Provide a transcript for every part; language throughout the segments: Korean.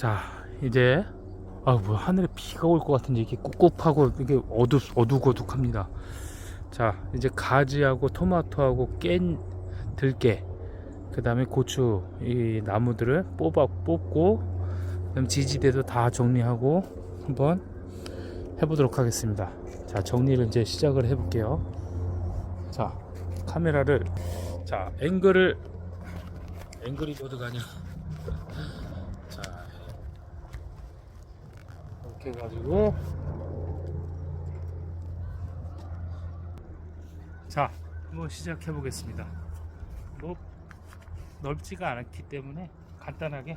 자 이제 아뭐 하늘에 비가 올 것 같은데 이게 꿉꿉하고 이게 어두 어둑어둑합니다. 자 이제 가지하고 토마토하고 깬 들깨 그 다음에 고추 이 나무들을 뽑아 뽑고 그다음 지지대도 다 정리하고 한번 해보도록 하겠습니다. 자 정리를 이제 시작을 해볼게요. 자 카메라를 자 앵글을 앵글이 가냐? 자 이렇게 해가지고 자 한번 시작해 보겠습니다. 뭐 넓지가 않기 때문에 간단하게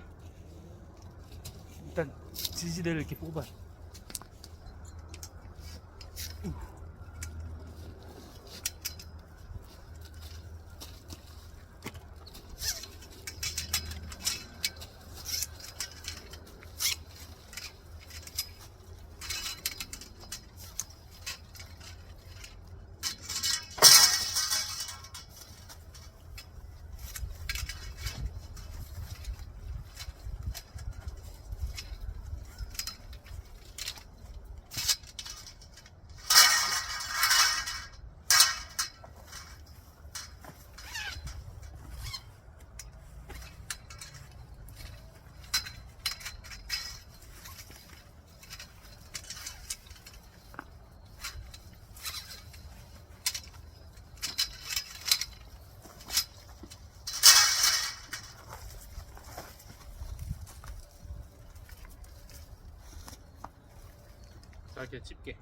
일단 지지대를 이렇게 뽑아. 자 이렇게 집게.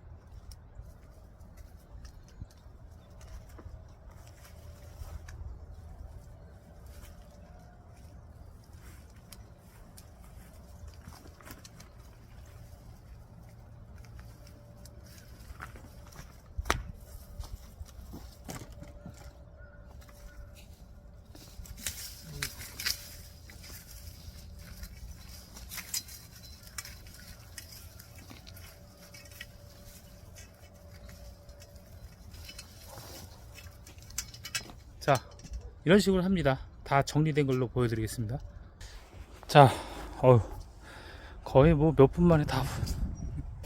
이런 식으로 합니다. 다 정리된 걸로 보여드리겠습니다. 자 어휴 거의 뭐 몇 분 만에 다,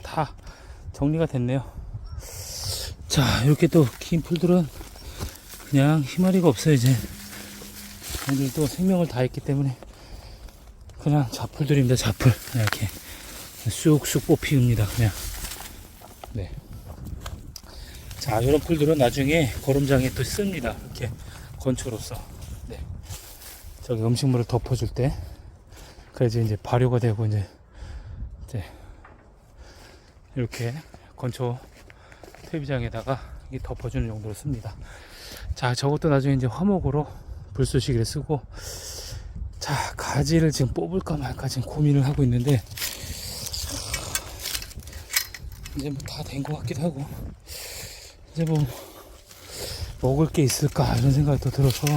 다 정리가 됐네요. 자 이렇게 또 긴 풀들은 그냥 희마리가 없어요 이제. 얘들도 생명을 다했기 때문에 그냥 잡풀들입니다 잡풀. 그냥 이렇게 쑥쑥 뽑히웁니다 그냥. 네. 자, 이런 풀들은 나중에 거름장에 또 씁니다. 이렇게 건초로서. 네. 저기 음식물을 덮어줄 때. 그래서 이제 발효가 되고 이제, 이제 이렇게 건초 퇴비장에다가 이 덮어주는 용도로 씁니다. 자, 저것도 나중에 이제 화목으로 불쏘시개를 쓰고, 자, 가지를 지금 뽑을까 말까 지금 고민을 하고 있는데, 이제 뭐 다 된 것 같기도 하고, 이제 뭐 먹을 게 있을까 이런 생각이 또 들어서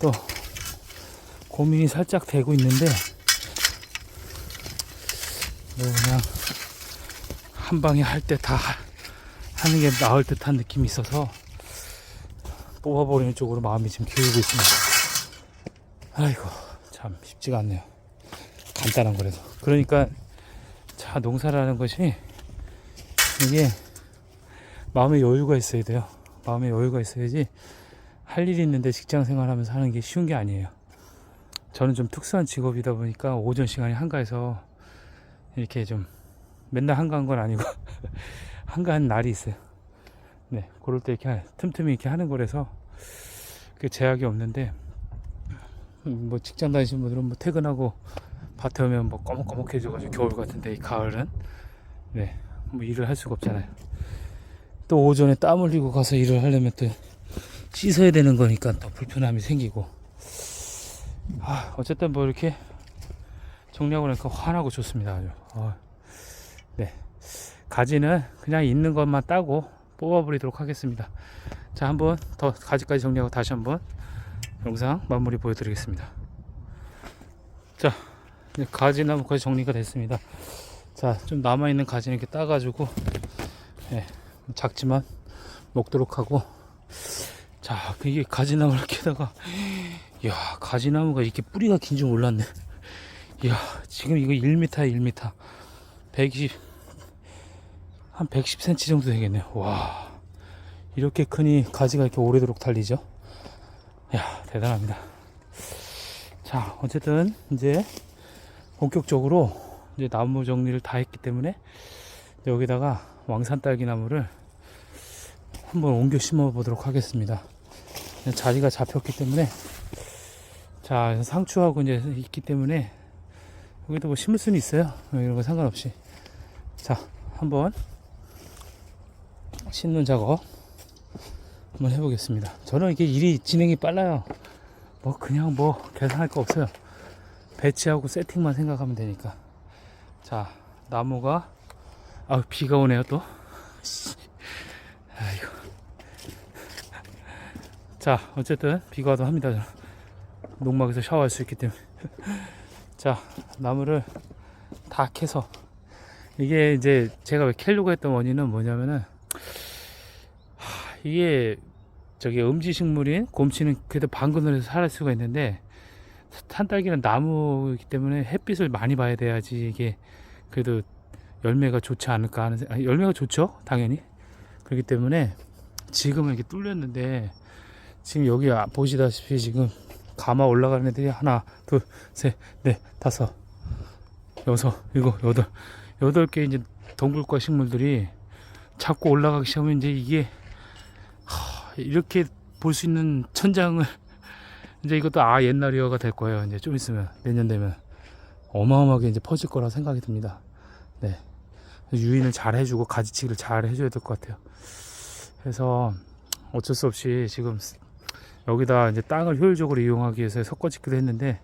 또 고민이 살짝 되고 있는데 뭐 그냥 한 방에 할 때 다 하는 게 나을 듯한 느낌이 있어서 뽑아버리는 쪽으로 마음이 지금 기울고 있습니다. 아이고 참 쉽지가 않네요. 간단한 거라서 그러니까 자 농사라는 것이 이게 마음에 여유가 있어야 돼요. 마음에 여유가 있어야지 할 일이 있는데 직장 생활하면서 하는 게 쉬운 게 아니에요. 저는 좀 특수한 직업이다 보니까 오전 시간이 한가해서 이렇게 좀 맨날 한가한 건 아니고 한가한 날이 있어요. 네, 그럴 때 이렇게 틈틈이 이렇게 하는 거라서 그 제약이 없는데 음, 뭐 직장 다니시는 분들은 뭐 퇴근하고 밭에 오면 뭐 꺼먹꺼먹해져가지고 겨울 같은데 이 가을은 네, 뭐 일을 할 수가 없잖아요. 또 오전에 땀 흘리고 가서 일을 하려면 또 씻어야 되는 거니까 또 불편함이 생기고. 아 어쨌든 뭐 이렇게 정리하고 나니까 환하고 좋습니다 아주. 어, 네. 가지는 그냥 있는 것만 따고 뽑아버리도록 하겠습니다. 자 한번 더 가지까지 정리하고 다시 한번 영상 마무리 보여드리겠습니다. 자 이제 가지 나무까지 정리가 됐습니다. 자 좀 남아있는 가지는 이렇게 따가지고 예, 작지만 먹도록 하고 자 이게 가지나무를 캐다가 야 가지나무가 이렇게 뿌리가 긴 줄 몰랐네 이야, 지금 이거 1m, 1m. 120, 한 110cm 정도 되겠네요. 와, 이렇게 크니 가지가 이렇게 오래도록 달리죠. 야, 대단합니다. 자, 어쨌든 이제 본격적으로 이제 나무 정리를 다 했기 때문에 여기다가 왕산 딸기 나무를 한번 옮겨 심어 보도록 하겠습니다. 자리가 잡혔기 때문에 자 상추하고 이제 있기 때문에 여기도 뭐 심을 수는 있어요. 이런 거 상관없이 자 한번 심는 작업 한번 해보겠습니다. 저는 이게 일이 진행이 빨라요. 뭐 그냥 뭐 계산할 거 없어요. 배치하고 세팅만 생각하면 되니까. 자 나무가 아 비가 오네요 또. 씨. 아이고. 자 어쨌든 비가 와도 합니다. 농막에서 샤워할 수 있기 때문에. 자 나무를 다 캐서 이게 이제 제가 왜 캘려고 했던 원인은 뭐냐면은 하, 이게 저기 음지 식물인 곰치는 그래도 방근을 해서 살할 수가 있는데 산딸기는 나무이기 때문에 햇빛을 많이 봐야 돼야지 이게 그래도 열매가 좋지 않을까 하는 생- 아니, 열매가 좋죠 당연히 그렇기 때문에 지금은 이렇게 뚫렸는데 지금 여기 아- 보시다시피 지금 가마 올라가는 애들이 하나 둘셋넷 다섯 여섯 일곱 여덟 여덟 개 이제 덩굴과 식물들이 자꾸 올라가기 시작하면 이제 이게 하, 이렇게 볼 수 있는 천장을 이제 이것도 아 옛날이어가 될 거예요. 이제 좀 있으면 내년 되면 어마어마하게 이제 퍼질 거라 생각이 듭니다. 네. 유인을 잘 해주고 가지치기를 잘 해줘야 될 것 같아요. 그래서 어쩔 수 없이 지금 여기다 이제 땅을 효율적으로 이용하기 위해서 섞어 짓기도 했는데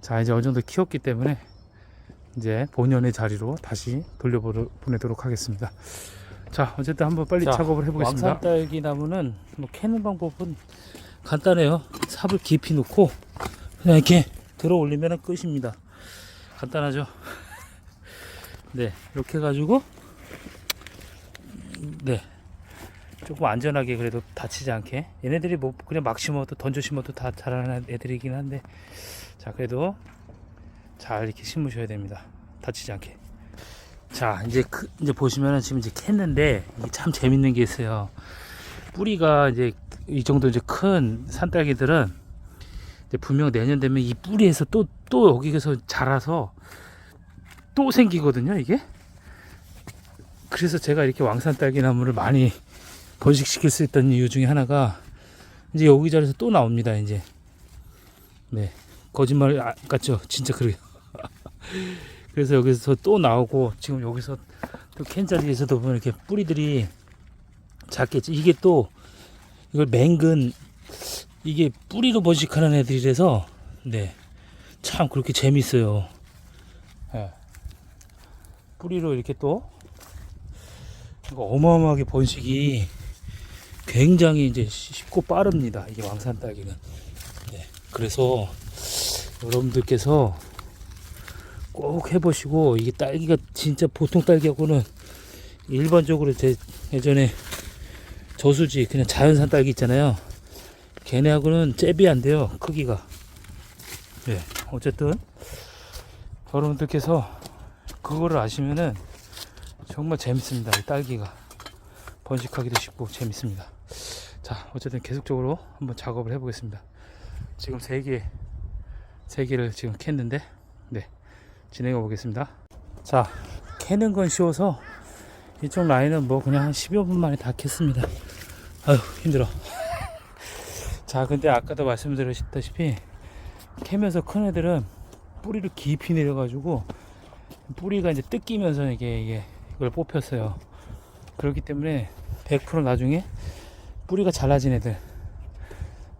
자 이제 어느 정도 키웠기 때문에 이제 본연의 자리로 다시 돌려보내도록 하겠습니다. 자 어쨌든 한번 빨리 자, 작업을 해보겠습니다. 왕산 딸기 나무는 뭐 캐는 방법은 간단해요. 삽을 깊이 놓고 그냥 이렇게 들어 올리면 끝입니다. 간단하죠. 네 이렇게 해가지고 네 조금 안전하게 그래도 다치지 않게 얘네들이 뭐 그냥 막 심어도 던져 심어도 다 자라는 애들이긴 한데 자 그래도 잘 이렇게 심으셔야 됩니다. 다치지 않게. 자 이제 크, 이제 보시면은 지금 이제 캤는데 이게 참 재밌는 게 있어요. 뿌리가 이제 이 정도 이제 큰 산딸기들은 분명 내년 되면 이 뿌리에서 또 또 여기에서 자라서 또 생기거든요 이게. 그래서 제가 이렇게 왕산 딸기 나무를 많이 번식시킬 수 있던 이유 중에 하나가 이제 여기저기서 또 나옵니다 이제. 네 거짓말 아- 같죠 진짜 그래요. 그래서 여기서 또 나오고 지금 여기서 또 캔 자리에서도 보면 이렇게 뿌리들이 작겠지. 이게 또 이걸 맹근 이게 뿌리로 번식하는 애들이라서 네. 참 그렇게 재밌어요. 예. 뿌리로 이렇게 또 어마어마하게 번식이 굉장히 이제 쉽고 빠릅니다. 이게 왕산 딸기는. 네. 그래서 여러분들께서 꼭 해보시고 이게 딸기가 진짜 보통 딸기하고는 일반적으로 제 예전에 저수지 그냥 자연산 딸기 있잖아요 걔네하고는 잽이 안 돼요 크기가 네 어쨌든 여러분들께서 그거를 아시면은 정말 재밌습니다 이 딸기가. 번식하기도 쉽고 재밌습니다. 자 어쨌든 계속적으로 한번 작업을 해 보겠습니다. 지금 세개세 개를 지금 캤는데 네 진행해 보겠습니다. 자 캐는 건 쉬워서 이쪽 라인은 뭐 그냥 한 10여 분 만에 다 캤습니다. 아휴 힘들어. 자 근데 아까도 말씀드렸다시피 캐면서 큰 애들은 뿌리를 깊이 내려가지고 뿌리가 이제 뜯기면서 이게, 이게 이걸 뽑혔어요. 그렇기 때문에 100% 나중에 뿌리가 잘라진 애들.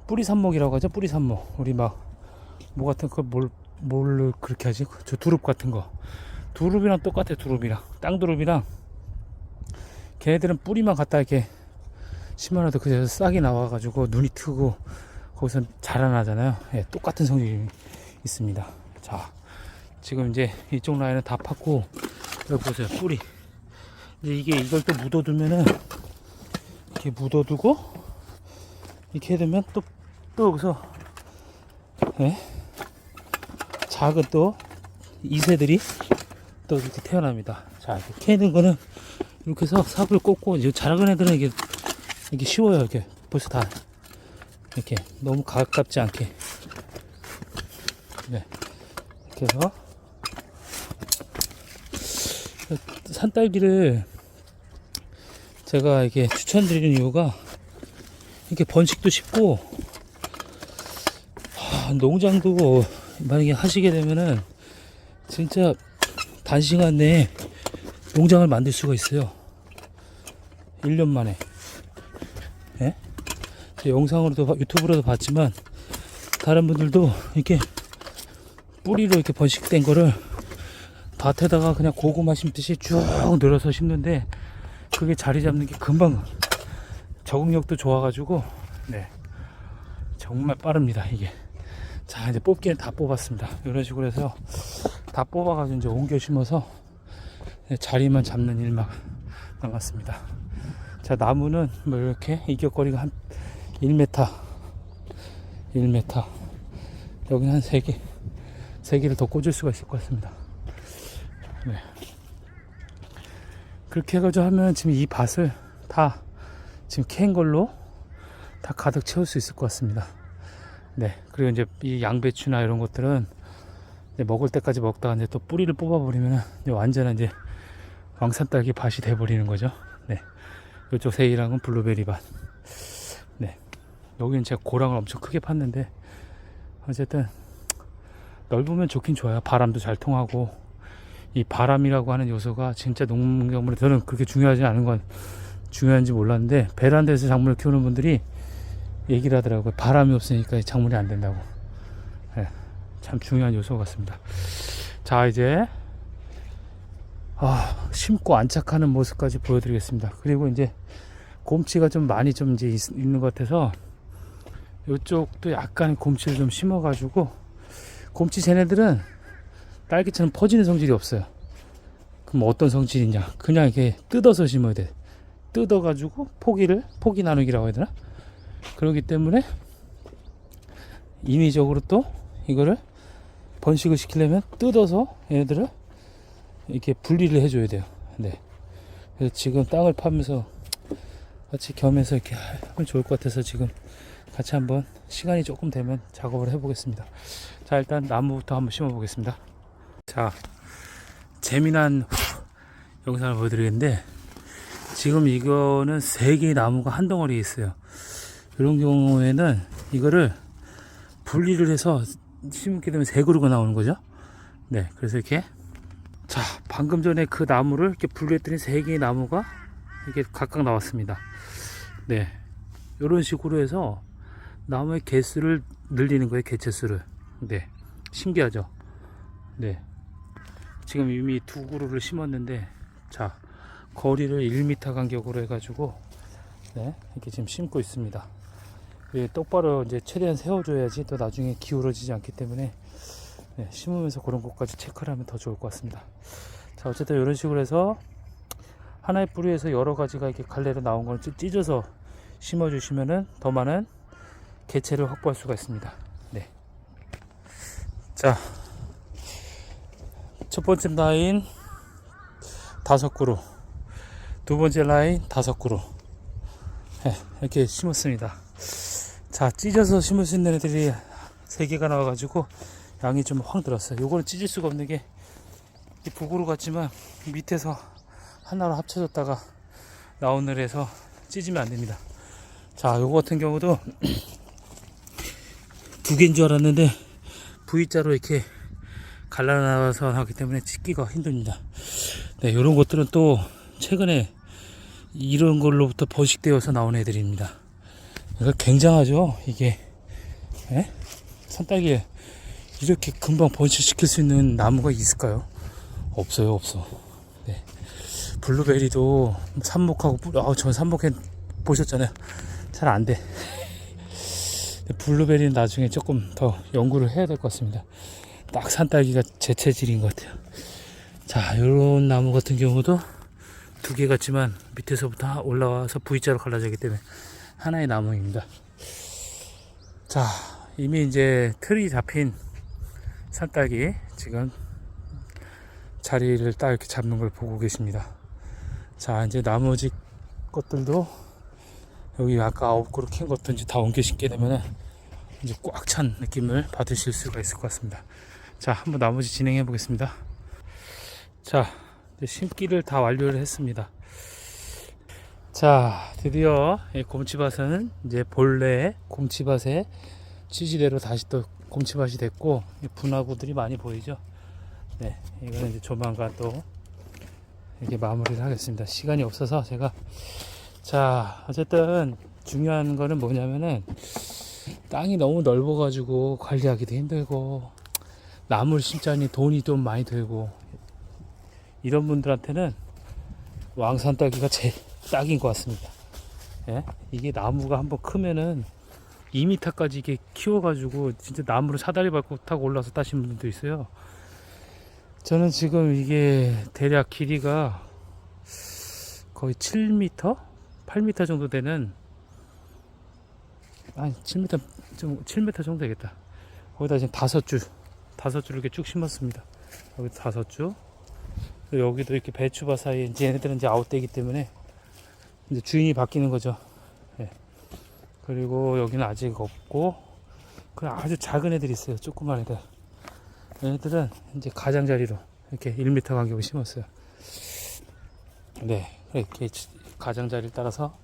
뿌리 삽목이라고 하죠? 뿌리 삽목. 우리 막 뭐 같은 거뭘 뭘로 그렇게 하지? 저 두릅 같은 거. 두릅이랑 똑같아 두릅이랑. 땅두릅이랑 걔네들은 뿌리만 갖다 이렇게 심어놔도 그래서 싹이 나와가지고 눈이 트고 거기서 자라나잖아요. 예, 똑같은 성질이 있습니다. 자, 지금 이제 이쪽 라인은 다 팠고 여기 보세요 뿌리. 이제 이게 이걸 또 묻어두면은 이렇게 묻어두고 이렇게 해두면 또 또 여기서 예? 작은 또 이새들이 또 이렇게 태어납니다. 자, 이렇게 캐는 거는 이렇게 해서 삽을 꽂고 이제 자라는 애들은 이게 이게 쉬워요. 이렇게 벌써 다 이렇게 너무 가깝지 않게 네 이렇게 해서 산딸기를 제가 이게 추천드리는 이유가 이렇게 번식도 쉽고 하, 농장도 만약에 하시게 되면은 진짜 단시간 내에 농장을 만들 수가 있어요. 1년 만에. 예? 제 영상으로도 봐- 유튜브로도 봤지만 다른 분들도 이렇게 뿌리로 이렇게 번식된 거를 밭에다가 그냥 고구마 심듯이 쭉 늘어서 심는데 그게 자리 잡는 게 금방 적응력도 좋아가지고 네. 정말 빠릅니다 이게. 자 이제 뽑기는 다 뽑았습니다. 이런 식으로 해서 다 뽑아가지고 이제 옮겨 심어서 네, 자리만 잡는 일만 남았습니다. 자 나무는 뭐 이렇게 이격거리가 한 1m 1m 여기는 한 3개 3개를 더 꽂을 수가 있을 것 같습니다 네. 그렇게 해가지고 하면 지금 이 밭을 다 지금 캔 걸로 다 가득 채울 수 있을 것 같습니다. 네. 그리고 이제 이 양배추나 이런 것들은 먹을 때까지 먹다가 이제 또 뿌리를 뽑아버리면 완전한 이제 왕산딸기 밭이 돼버리는 거죠. 네. 이쪽 세이랑은 블루베리 밭. 네. 여기는 제가 고랑을 엄청 크게 팠는데 어쨌든 넓으면 좋긴 좋아요. 바람도 잘 통하고 이 바람이라고 하는 요소가 진짜 농작물에 저는 그렇게 중요하지 않은 건 중요한지 몰랐는데 베란다에서 작물을 키우는 분들이 얘기를 하더라고요. 바람이 없으니까 이 작물이 안 된다고. 예, 참 중요한 요소 같습니다. 자 이제 아, 심고 안착하는 모습까지 보여드리겠습니다. 그리고 이제 곰치가 좀 많이 좀 이제 있, 있는 것 같아서 이쪽도 약간 곰치를 좀 심어가지고 곰치 쟤네들은 딸기처럼 퍼지는 성질이 없어요. 그럼 어떤 성질이냐? 그냥 이렇게 뜯어서 심어야 돼. 뜯어가지고 포기를 포기 나누기라고 해야 되나? 그렇기 때문에 인위적으로 또 이거를 번식을 시키려면 뜯어서 얘네들을 이렇게 분리를 해줘야 돼요. 네. 그래서 지금 땅을 파면서 같이 겸해서 이렇게 하면 좋을 것 같아서 지금 같이 한번 시간이 조금 되면 작업을 해보겠습니다. 자 일단 나무부터 한번 심어 보겠습니다. 자 재미난 영상을 보여드리겠는데 지금 이거는 세 개의 나무가 한 덩어리에 있어요. 이런 경우에는 이거를 분리를 해서 심게 되면 세 그루가 나오는 거죠. 네, 그래서 이렇게 자 방금 전에 그 나무를 이렇게 분리했더니 세 개의 나무가 이렇게 각각 나왔습니다. 네, 이런 식으로 해서 나무의 개수를 늘리는 거예요, 개체수를. 네, 신기하죠. 네, 지금 이미 두 그루를 심었는데 자 거리를 1m 간격으로 해가지고 네, 이렇게 지금 심고 있습니다. 예, 똑바로 이제 최대한 세워줘야지 또 나중에 기울어지지 않기 때문에 네, 심으면서 그런 것까지 체크를 하면 더 좋을 것 같습니다. 자 어쨌든 이런 식으로 해서 하나의 뿌리에서 여러 가지가 이렇게 갈래로 나온 걸 찢- 찢어서 심어주시면은 더 많은 개체를 확보할 수가 있습니다. 네. 자, 첫 번째 라인 다섯 그루, 두 번째 라인 다섯 그루 네, 이렇게 심었습니다. 자, 찢어서 심을 수 있는 애들이 세 개가 나와가지고 양이 좀확 들었어요. 요거는 찢을 수가 없는 게이 부구루 같지만 밑에서 하나로 합쳐졌다가 나오는 애서 찢으면 안 됩니다. 자, 요거 같은 경우도 두 개인 줄 알았는데 V자로 이렇게 갈라나와서 하기 때문에 찢기가 힘듭니다. 네, 이런 것들은 또 최근에 이런 걸로부터 번식되어서 나온 애들입니다. 굉장하죠, 이게. 예? 산딸기 이렇게 금방 번식시킬 수 있는 나무가 있을까요? 없어요, 없어. 네. 블루베리도 삽목하고 아, 전 삽목해 보셨잖아요. 잘 안 돼. 블루베리는 나중에 조금 더 연구를 해야 될 것 같습니다. 딱 산딸기가 제 체질인 것 같아요. 자, 요런 나무 같은 경우도 두 개 같지만 밑에서부터 올라와서 V자로 갈라지기 때문에 하나의 나무입니다. 자, 이미 이제 틀이 잡힌 산딸기 지금 자리를 딱 이렇게 잡는 걸 보고 계십니다. 자, 이제 나머지 것들도 여기 아까 아홉 그루 캔 것도 이제 다 옮겨 심게 되면은 이제 꽉 찬 느낌을 받으실 수가 있을 것 같습니다. 자, 한번 나머지 진행해 보겠습니다. 자, 심기를 다 완료를 했습니다. 자, 드디어 이 곰치밭은 이제 본래 곰치밭의 취지대로 다시 또 곰치밭이 됐고 이 분화구들이 많이 보이죠. 네, 이거는 이제 조만간 또 이렇게 마무리를 하겠습니다. 시간이 없어서 제가 자, 어쨌든 중요한 거는 뭐냐면은 땅이 너무 넓어가지고 관리하기도 힘들고 나무를 심자니 돈이 좀 많이 들고 이런 분들한테는 왕산 딸기가 제일 딱인 것 같습니다. 예? 이게 나무가 한번 크면은 2m까지 이게 키워가지고 진짜 나무를 사다리 밟고 타고 올라서 따신 분들도 있어요. 저는 지금 이게 대략 길이가 거의 7m? 8m 정도 되는 아니 7m 좀 7m 정도 되겠다. 거기다 지금 다섯 줄 다섯 줄을 이렇게 쭉 심었습니다. 여기 다섯 줄. 여기도 이렇게 배추밭 사이에 이제 얘네들은 이제 아웃되기 때문에 이제 주인이 바뀌는 거죠. 예. 그리고 여기는 아직 없고 그 아주 작은 애들이 있어요. 조그만 애들. 얘네들은 이제 가장자리로 이렇게 1m 간격을 심었어요. 네, 이렇게 가장자리를 따라서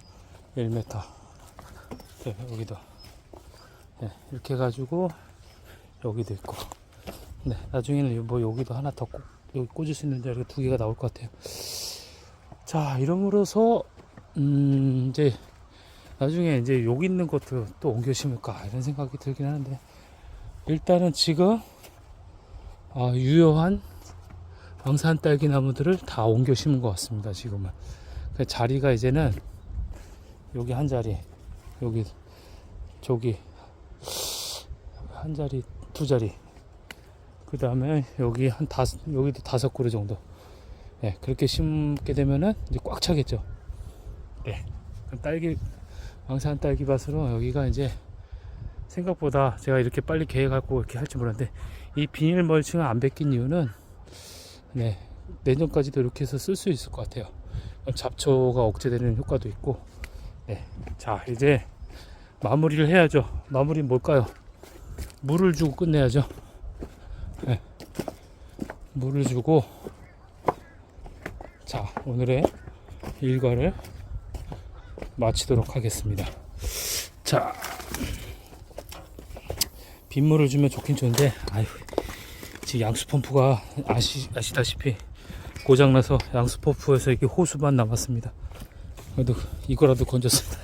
1m. 네, 여기도. 네, 이렇게 해가지고 여기도 있고. 네, 나중에는 뭐 여기도 하나 더 꽂, 여기 꽂을 수 있는 자리가 두 개가 나올 것 같아요. 자, 이러므로서 음, 이제 나중에 이제 여기 있는 것도 또 옮겨 심을까 이런 생각이 들긴 하는데 일단은 지금 아, 유효한 왕산 딸기 나무들을 다 옮겨 심은 것 같습니다. 지금은 그 자리가 이제는 여기 한 자리, 여기 저기 한 자리, 두 자리, 그 다음에 여기 한 다섯, 여기도 다섯 그루 정도. 네, 그렇게 심게 되면은 이제 꽉 차겠죠. 네, 그럼 딸기 왕산 딸기 밭으로 여기가 이제 생각보다 제가 이렇게 빨리 계획하고 이렇게 할지 몰랐는데 이 비닐 멀칭을 안 벗긴 이유는 네 내년까지도 이렇게 해서 쓸 수 있을 것 같아요. 잡초가 억제되는 효과도 있고 네, 자 이제 마무리를 해야죠. 마무리 뭘까요? 물을 주고 끝내야죠. 네, 물을 주고 자 오늘의 일과를 마치도록 하겠습니다. 자 빗물을 주면 좋긴 좋은데 아유 지금 양수 펌프가 아시, 아시다시피 고장나서 양수 펌프에서 이렇게 호수만 남았습니다. 그래도 이거라도 건졌습니다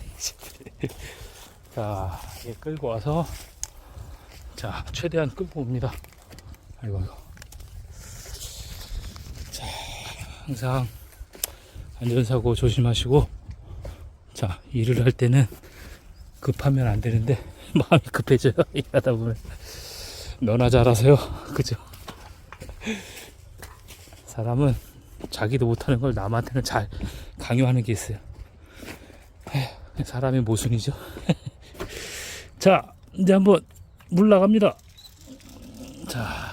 자 이게 끌고 와서 자 최대한 끌고 옵니다 아이고 아이고. 자 항상 안전사고 조심하시고 자 일을 할 때는 급하면 안 되는데 마음이 급해져요. 일하다 보면. 너나 잘하세요. 그죠? 사람은 자기도 못하는 걸 남한테는 잘 강요하는 게 있어요. 사람의 모순이죠. 자 이제 한번 물 나갑니다. 자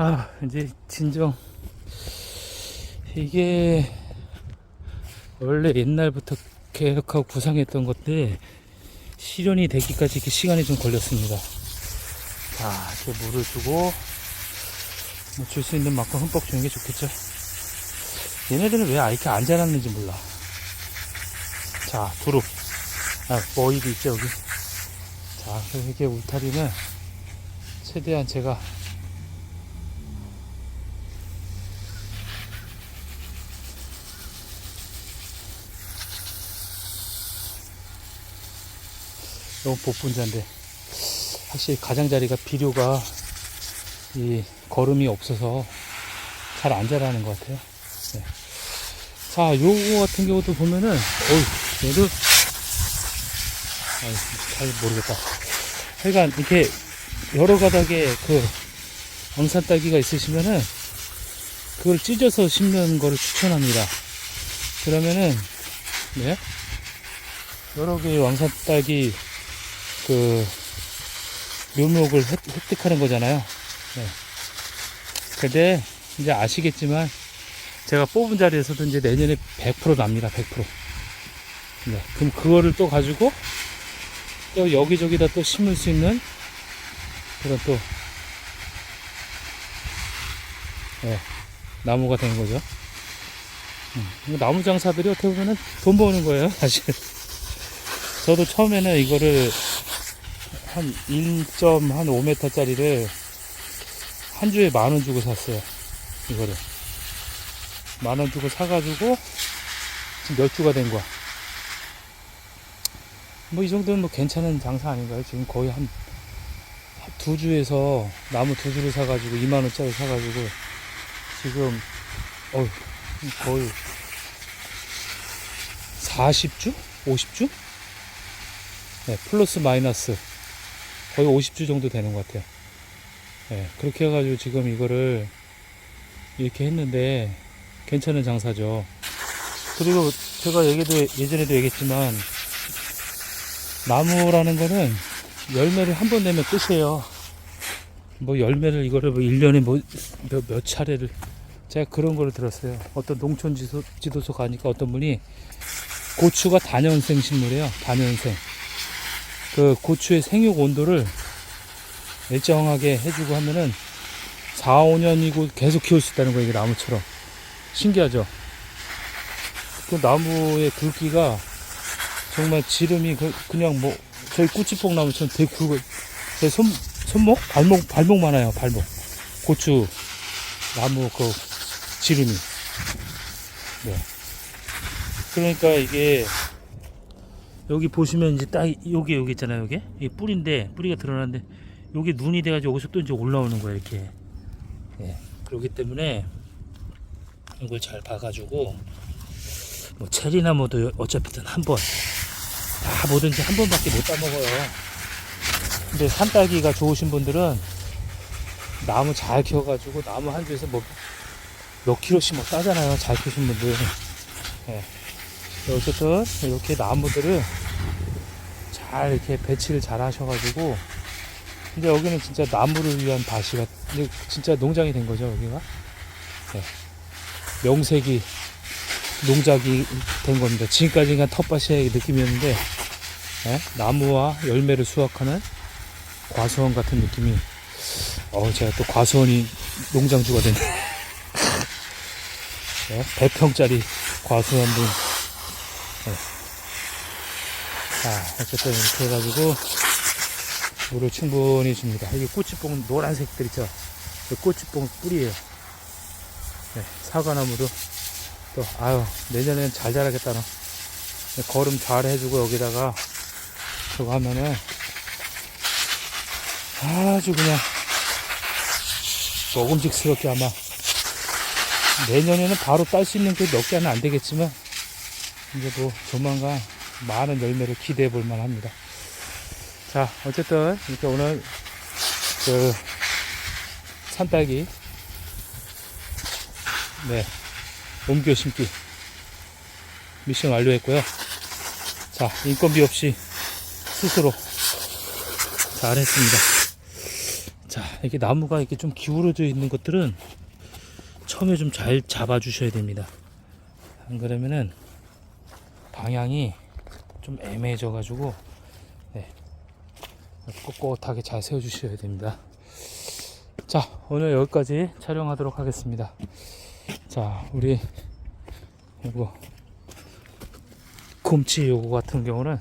아, 이제 진정 이게 원래 옛날부터 계획하고 구상했던 것들 실현이 되기까지 이렇게 시간이 좀 걸렸습니다. 자, 이렇게 물을 주고 뭐 줄 수 있는 만큼 흠뻑 주는 게 좋겠죠. 얘네들은 왜 이렇게 안 자랐는지 몰라. 자, 두릅. 아, 머리도 있죠, 여기. 자, 이게 울타리는 최대한 제가 너무 복분자인데 확실히 가장자리가 비료가 이 거름이 없어서 잘 안 자라는 것 같아요. 네. 자, 요거 같은 경우도 보면은 어이 얘도 아이, 잘 모르겠다. 하여간 이렇게 여러 가닥의 그 왕산 딸기가 있으시면은 그걸 찢어서 심는 거를 추천합니다. 그러면은 네 여러 개의 왕산 딸기 그 묘목을 획- 획득하는 거잖아요. 네. 근데 이제 아시겠지만 제가 뽑은 자리에서도 이제 내년에 100% 납니다. 100%. 네. 그럼 그거를 또 가지고 또 여기저기다 또 심을 수 있는 그런 또 네, 나무가 된 거죠. 음, 나무 장사들이 어떻게 보면 돈 버는 거예요, 사실. 저도 처음에는 이거를 한 1.5m 짜리를 한 주에 만 원 주고 샀어요. 이거를. 만 원 주고 사가지고 지금 몇 주가 된 거야. 뭐 이 정도는 뭐 괜찮은 장사 아닌가요? 지금 거의 한 두 주에서 나무 두 주를 사가지고 2만 원짜리 사가지고 지금 어 거의 40주? 50주? 네, 플러스 마이너스 거의 50주 정도 되는 것 같아요. 네, 그렇게 해가지고 지금 이거를 이렇게 했는데 괜찮은 장사죠. 그리고 제가 얘기도 예전에도 얘기했지만 나무라는 거는 열매를 한 번 내면 끝이에요. 뭐 열매를 이거를 뭐 1년에 뭐 몇, 몇 차례를 제가 그런 거를 들었어요. 어떤 농촌 지도, 지도서 가니까 어떤 분이 고추가 단연생 식물이에요. 단연생. 그 고추의 생육 온도를 일정하게 해주고 하면은 4, 5년이고 계속 키울 수 있다는 거예요. 이게 나무처럼. 신기하죠? 그 나무의 굵기가 정말 지름이 그, 그냥 뭐 저희 꾸치뽕 나무처럼 되게 굵어. 제 손, 손목? 발목, 발목 많아요. 발목. 고추 나무 그 지름이. 네. 그러니까 이게 여기 보시면 이제 딱 여기 여기 있잖아요. 여기 이 뿌리인데 뿌리가 드러나는데 여기 눈이 돼가지고 여기서 또 이제 올라오는 거예요. 이렇게. 예. 그렇기 때문에 이걸 잘 봐가지고 뭐 체리나무도 어차피든 한번 다 뭐든지 한 번밖에 못 따먹어요. 근데 산딸기가 좋으신 분들은 나무 잘 키워가지고 나무 한 주에서 뭐 몇 킬로씩 막 따잖아요. 잘 키우신 분들. 예. 어쨌든 이렇게 나무들을 잘 이렇게 배치를 잘 하셔가지고 근데 여기는 진짜 나무를 위한 이제 진짜 농장이 된 거죠 여기가 예. 명색이 농작이 된 겁니다. 지금까지 그냥 텃밭의 느낌이었는데 예? 나무와 열매를 수확하는 과수원 같은 느낌이 어 제가 또 과수원이 농장주가 됐네. 예? 100평짜리 과수원도 예. 자 어쨌든 이렇게 해가지고 물을 충분히 줍니다. 이게 꼬치뽕 노란색들 있죠? 그 꼬치뽕 뿌리예요. 네, 사과나무도 또 아유 내년엔 잘 자라겠다 너 거름 잘 해주고 여기다가 저거 하면은 아주 그냥 먹음직스럽게 아마 내년에는 바로 딸 수 있는 게 몇 개는 안 되겠지만 이제 뭐 조만간 많은 열매를 기대해 볼 만합니다. 자 어쨌든 이렇게 오늘 그 산딸기 네 옮겨 심기 미션 완료했고요. 자, 인건비 없이 스스로 잘했습니다. 자, 이렇게 나무가 이렇게 좀 기울어져 있는 것들은 처음에 좀 잘 잡아 주셔야 됩니다. 안 그러면은 방향이 좀 애매해져 가지고 네. 꼿꼿하게 잘 세워 주셔야 됩니다. 자, 오늘 여기까지 촬영하도록 하겠습니다. 자, 우리 요거 곰치 요거 같은 경우는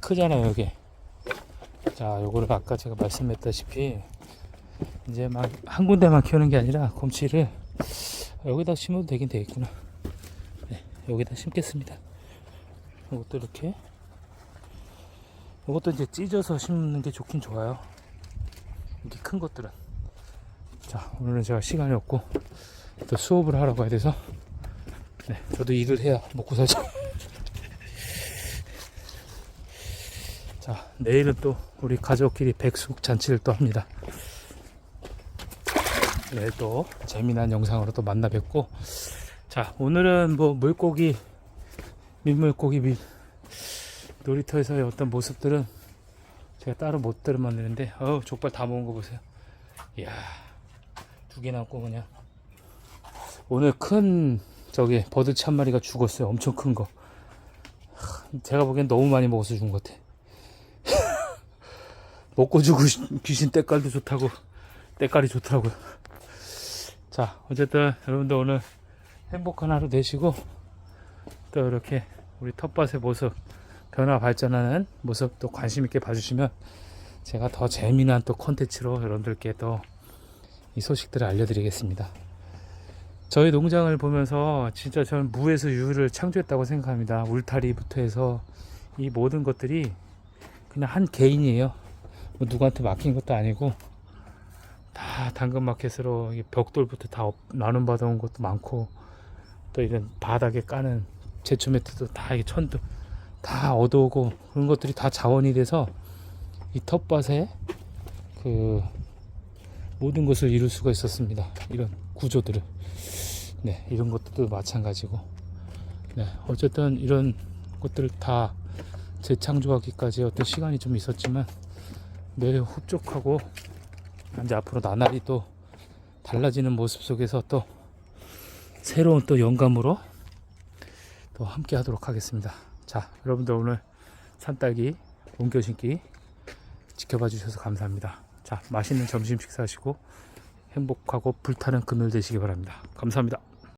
크잖아요, 여기. 자, 요거를 아까 제가 말씀했다시피 이제 막 한 군데만 키우는 게 아니라 곰치를 여기다 심어도 되긴 되겠구나. 네, 여기다 심겠습니다. 이것도 이렇게 이것도 이제 찢어서 심는 게 좋긴 좋아요. 이렇게 큰 것들은. 자, 오늘은 제가 시간이 없고 또 수업을 하러 가야 돼서 네, 저도 일을 해야 먹고 살죠. 자, 내일은 또 우리 가족끼리 백숙 잔치를 또 합니다. 내일 또 재미난 영상으로 또 만나 뵙고 자, 오늘은 뭐 물고기 민물고기 미, 놀이터에서의 어떤 모습들은 제가 따로 못 들어만드는데 어우 족발 다 먹은 거 보세요. 이야 두 개 남고 그냥 오늘 큰 저기 버드치 한 마리가 죽었어요. 엄청 큰 거. 하, 제가 보기엔 너무 많이 먹어서 죽은 것 같아. 먹고 죽은 귀신 때깔도 좋다고 때깔이 좋더라고요. 자, 어쨌든 여러분들 오늘 행복한 하루 되시고 또 이렇게 우리 텃밭의 모습 변화 발전하는 모습 또 관심 있게 봐주시면 제가 더 재미난 또 콘텐츠로 여러분들께 또 이 소식들을 알려드리겠습니다. 저희 농장을 보면서 진짜 저는 무에서 유를 창조했다고 생각합니다. 울타리부터 해서 이 모든 것들이 그냥 한 개인이에요. 뭐 누구한테 맡긴 것도 아니고 다 당근마켓으로 이 벽돌부터 다 업- 나눔 받아온 것도 많고 또 이런 바닥에 까는 제초 매트도 다 이게 천도 다 얻어오고 그런 것들이 다 자원이 돼서 이 텃밭에 그 모든 것을 이룰 수가 있었습니다. 이런 구조들을 네 이런 것들도 마찬가지고 네 어쨌든 이런 것들을 다 재창조하기까지 어떤 시간이 좀 있었지만 매우 흡족하고 이제 앞으로 나날이 또 달라지는 모습 속에서 또 새로운 또 영감으로 또 함께 하도록 하겠습니다. 자, 여러분들 오늘 산딸기 옮겨 신기 지켜봐 주셔서 감사합니다. 자, 맛있는 점심 식사하시고 행복하고 불타는 금요일 되시기 바랍니다. 감사합니다.